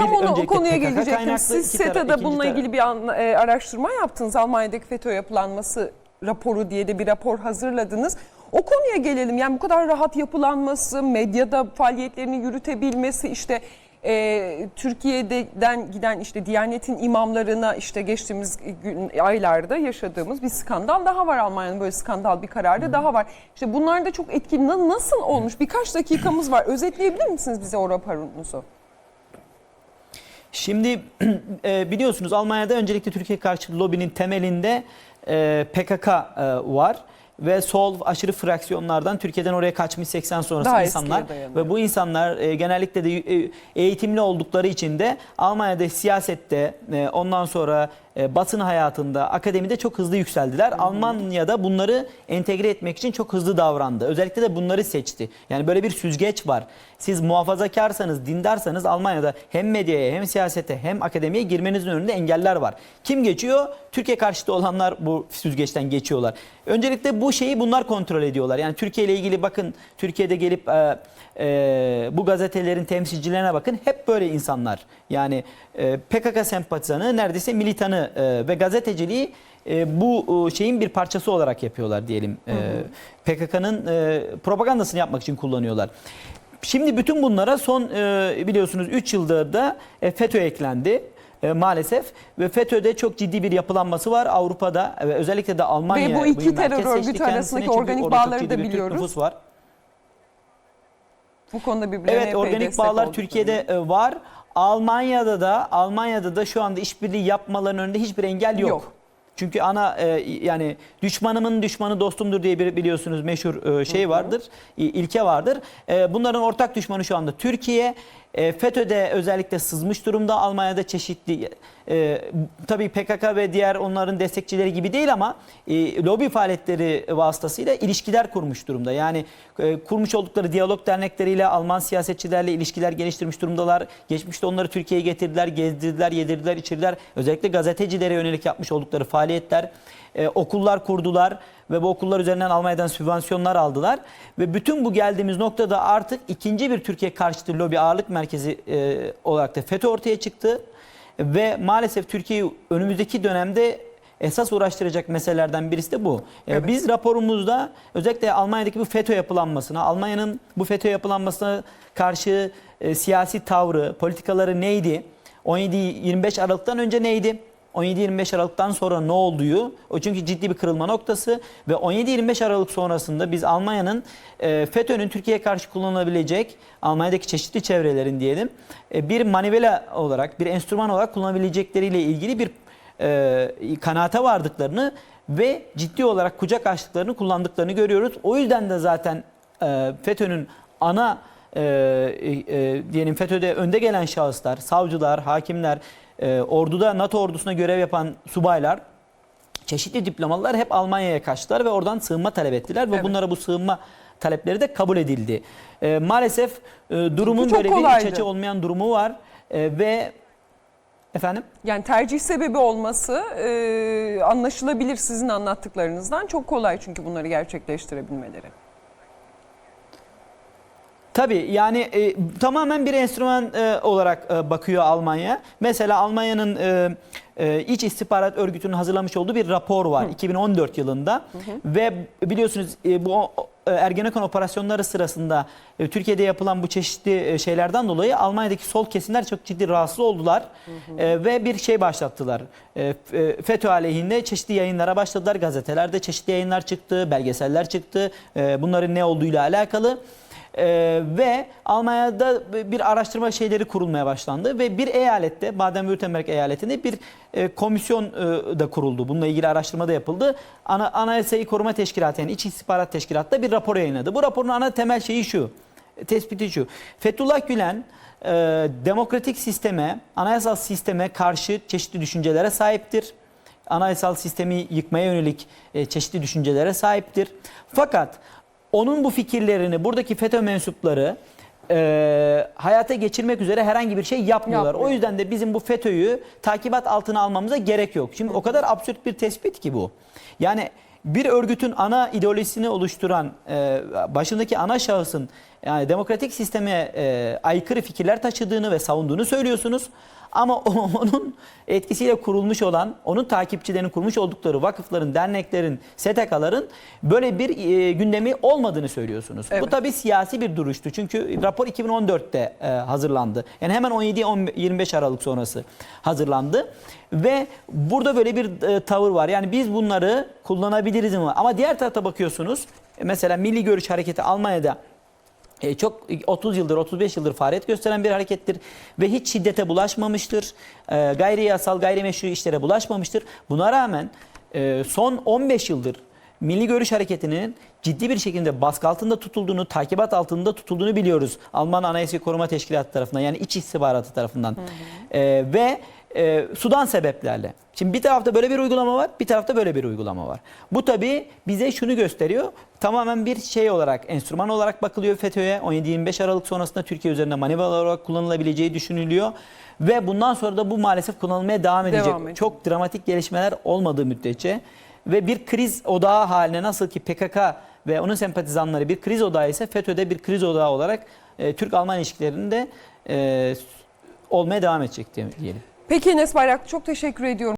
Tam onu o konuya gelecektim. Siz SETA'da bununla ilgili bir an- e, araştırma yaptınız. Almanya'daki FETÖ yapılanması raporu diye de bir rapor hazırladınız. O konuya gelelim. Yani bu kadar rahat yapılanması, medyada faaliyetlerini yürütebilmesi, işte e, Türkiye'den giden işte Diyanet'in imamlarına işte geçtiğimiz gün, aylarda yaşadığımız bir skandal daha var. Almanya'nın böyle skandal bir kararı daha var. İşte bunlar da çok etkili. Na- Nasıl olmuş? Birkaç dakikamız var. Özetleyebilir misiniz bize o raporunuzu? Şimdi e, biliyorsunuz Almanya'da öncelikle Türkiye karşı lobinin temelinde e, PKK e, var ve sol aşırı fraksiyonlardan Türkiye'den oraya kaçmış 80 sonrası Daha insanlar ve bu insanlar e, genellikle de e, eğitimli oldukları için de Almanya'da siyasette e, ondan sonra e, basın hayatında, akademide çok hızlı yükseldiler. Almanya'da bunları entegre etmek için çok hızlı davrandı. Özellikle de bunları seçti. Yani böyle bir süzgeç var. Siz muhafazakarsanız, dindarsanız Almanya'da hem medyaya hem siyasete hem akademiye girmenizin önünde engeller var. Kim geçiyor? Türkiye karşıtı olanlar bu süzgeçten geçiyorlar. Öncelikle bu şeyi bunlar kontrol ediyorlar. Yani Türkiye ile ilgili bakın Türkiye'de gelip e, e, bu gazetelerin temsilcilerine bakın hep böyle insanlar. Yani e, PKK sempatizanı neredeyse militanı e, ve gazeteciliği e, bu e, şeyin bir parçası olarak yapıyorlar diyelim. E, PKK'nın e, propagandasını yapmak için kullanıyorlar. Şimdi bütün bunlara son e, biliyorsunuz 3 yıldır da e, FETÖ eklendi. E, maalesef ve FETÖ'de çok ciddi bir yapılanması var Avrupa'da ve özellikle de Almanya. Ve bu iki terör örgütü arasındaki organik bağları da biliyoruz. nüfus var. Bu konuda birbirine Evet organik bağlar. Türkiye'de e, var. Almanya'da da Almanya'da da şu anda işbirliği yapmalarının önünde hiçbir engel yok. Yok. Çünkü ana e, yani düşmanımın düşmanı dostumdur diye bir biliyorsunuz meşhur e, şey vardır, i- ilke vardır. E, bunların ortak düşmanı şu anda Türkiye. E, FETÖ'de özellikle sızmış durumda. Almanya'da çeşitli e, tabii PKK ve diğer onların destekçileri gibi değil ama e, lobi faaliyetleri vasıtasıyla ilişkiler kurmuş durumda. Yani e, kurmuş oldukları diyalog dernekleriyle Alman siyasetçilerle ilişkiler geliştirmiş durumdalar. Geçmişte onları Türkiye'ye getirdiler, gezdirdiler, yedirdiler, içirdiler. Özellikle gazetecilere yönelik yapmış oldukları faaliyetler, e, okullar kurdular ve bu okullar üzerinden Almanya'dan sübvansiyonlar aldılar. Ve bütün bu geldiğimiz noktada artık ikinci bir Türkiye karşıtı lobi ağırlık merkezi e, olarak da FETÖ ortaya çıktı. Ve maalesef Türkiye'yi önümüzdeki dönemde esas uğraştıracak meselelerden birisi de bu. E, Evet. Biz raporumuzda özellikle Almanya'daki bu FETÖ yapılanmasına, Almanya'nın bu FETÖ yapılanmasına karşı e, siyasi tavrı, politikaları neydi? 17-25 Aralık'tan önce neydi? 17-25 Aralık'tan sonra ne olduğu, o çünkü ciddi bir kırılma noktası ve 17-25 Aralık sonrasında biz Almanya'nın e, FETÖ'nün Türkiye'ye karşı kullanılabilecek, Almanya'daki çeşitli çevrelerin diyelim, e, bir manivela olarak, bir enstrüman olarak kullanabilecekleriyle ilgili bir e, kanaate vardıklarını ve ciddi olarak kucak açtıklarını kullandıklarını görüyoruz. O yüzden de zaten e, FETÖ'nün ana e, e, diyelim FETÖ'de önde gelen şahıslar, savcılar, hakimler, e, orduda NATO ordusuna görev yapan subaylar çeşitli diplomalılar hep Almanya'ya kaçtılar ve oradan sığınma talep ettiler ve Evet. bunlara bu sığınma talepleri de kabul edildi. E, maalesef e, durumun çok böyle bir kolaydı. iç açı olmayan durumu var E, ve efendim Yani tercih sebebi olması e, anlaşılabilir sizin anlattıklarınızdan. Çok kolay çünkü bunları gerçekleştirebilmeleri. Tabii yani e, tamamen bir enstrüman e, olarak e, bakıyor Almanya. Mesela Almanya'nın e, e, İç İstihbarat Örgütü'nün hazırlamış olduğu bir rapor var 2014 yılında ve biliyorsunuz e, bu e, Ergenekon operasyonları sırasında e, Türkiye'de yapılan bu çeşitli e, şeylerden dolayı Almanya'daki sol kesimler çok ciddi rahatsız oldular E, ve bir şey başlattılar. E, e, FETÖ aleyhinde çeşitli yayınlara başladılar. Gazetelerde çeşitli yayınlar çıktı, belgeseller çıktı. E, bunların ne olduğuyla alakalı. Ee, ve Almanya'da bir araştırma şeyleri kurulmaya başlandı ve bir eyalette Baden-Württemberg eyaletinde bir e, komisyon e, da kuruldu. Bununla ilgili araştırma da yapıldı. Ana, Anayasayı Koruma Teşkilatı yani İç İstihbarat Teşkilatı da bir rapor yayınladı. Bu raporun ana temel şeyi şu, tespiti şu. Fethullah Gülen e, demokratik sisteme, anayasal sisteme karşı çeşitli düşüncelere sahiptir anayasal sistemi yıkmaya yönelik e, çeşitli düşüncelere sahiptir. Fakat onun bu fikirlerini buradaki FETÖ mensupları e, hayata geçirmek üzere herhangi bir şey yapmıyorlar. Yapmıyor. O yüzden de bizim bu FETÖ'yü takibat altına almamıza gerek yok. Şimdi o kadar absürt bir tespit ki bu. Yani bir örgütün ana ideolojisini oluşturan e, başındaki ana şahısın yani demokratik sisteme e, aykırı fikirler taşıdığını ve savunduğunu söylüyorsunuz. Ama onun etkisiyle kurulmuş olan, onun takipçilerinin kurmuş oldukları vakıfların, derneklerin, STK'ların böyle bir e, gündemi olmadığını söylüyorsunuz. Bu Evet. tabii siyasi bir duruştu. Çünkü rapor 2014'te e, hazırlandı. Yani hemen 17-25 Aralık sonrası hazırlandı. Ve burada böyle bir e, tavır var. Yani biz bunları kullanabiliriz mi? Ama diğer tarafta bakıyorsunuz. e, Mesela Milli Görüş Hareketi Almanya'da çok 30 yıldır 35 yıldır faaliyet gösteren bir harekettir ve hiç şiddete bulaşmamıştır. E, gayri yasal gayrimeşru işlere bulaşmamıştır. Buna rağmen e, son 15 yıldır Milli Görüş Hareketi'nin ciddi bir şekilde baskı altında tutulduğunu, takibat altında tutulduğunu biliyoruz. Alman Anayasa Koruma Teşkilatı tarafından yani iç istihbaratı tarafından. E, ve e, sudan sebeplerle. Şimdi bir tarafta böyle bir uygulama var, bir tarafta böyle bir uygulama var. Bu tabii bize şunu gösteriyor. Tamamen bir şey olarak, enstrüman olarak bakılıyor FETÖ'ye. 17-25 Aralık sonrasında Türkiye üzerinde manevra olarak kullanılabileceği düşünülüyor. Ve bundan sonra da bu maalesef kullanılmaya devam edecek. Devam. Çok dramatik gelişmeler olmadığı müddetçe ve bir kriz odağı haline nasıl ki PKK ve onun sempatizanları bir kriz odağı ise FETÖ'de bir kriz odağı olarak e, Türk-Alman ilişkilerinde e, olmaya devam edecek diye- diyelim. Peki Enes Bayraklı çok teşekkür ediyorum.